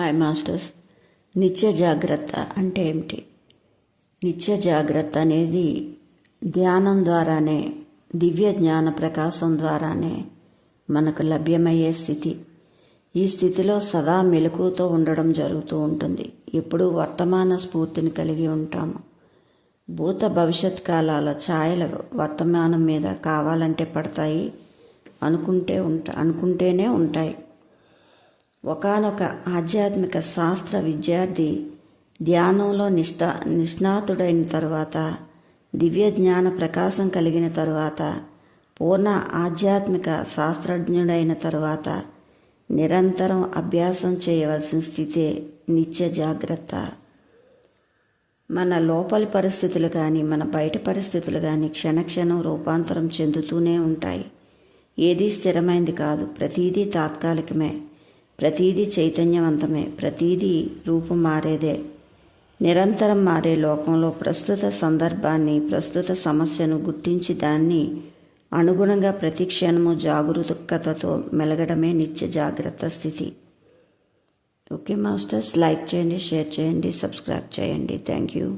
Hi masters. నిత్య జాగ్రత్త అంటే ఏమిటి? నిత్య జాగ్రత్త అనేది ధ్యానం ద్వారానే దివ్య జ్ఞాన ప్రకాశం ద్వారానే మనకు లభ్యమయ్యే స్థితి. ఈ స్థితిలో సదా మెలకుతో ఉండడం జరుగుతూ ఉంటుంది. ఎప్పుడూ వర్తమాన స్ఫూర్తిని కలిగి ఉంటాము. భూత భవిష్యత్ కాలాల ఛాయలు వర్తమానం మీద కావాలంటే పడతాయి అనుకుంటే ఉంటా అనుకుంటేనే ఉంటాయి. ఒకానొక ఆధ్యాత్మిక శాస్త్ర విద్యార్థి ధ్యానంలో నిష్ఠా నిష్ణాతుడైన తరువాత దివ్య జ్ఞాన ప్రకాశం కలిగిన తరువాత పూర్ణ ఆధ్యాత్మిక శాస్త్రజ్ఞుడైన తరువాత నిరంతరం అభ్యాసం చేయవలసిన స్థితే నిత్య జాగ్రత్త. మన లోపలి పరిస్థితులు కానీ మన బయట పరిస్థితులు కానీ క్షణక్షణం రూపాంతరం చెందుతూనే ఉంటాయి. ఏదీ స్థిరమైంది కాదు ప్రతీదీ తాత్కాలికమే. ప్రతీదీ చైతన్యవంతమే ప్రతీదీ రూపం మారేదే. నిరంతరం మారే లోకంలో ప్రస్తుత సందర్భాన్ని ప్రస్తుత సమస్యను గుర్తించి దాన్ని అనుగుణంగా ప్రతిక్షణము జాగరూకతతో మెలగడమే నిత్య జాగ్రత్త స్థితి. ఓకే మాస్టర్స్ లైక్ చేయండి షేర్ చేయండి సబ్స్క్రైబ్ చేయండి. Thank you.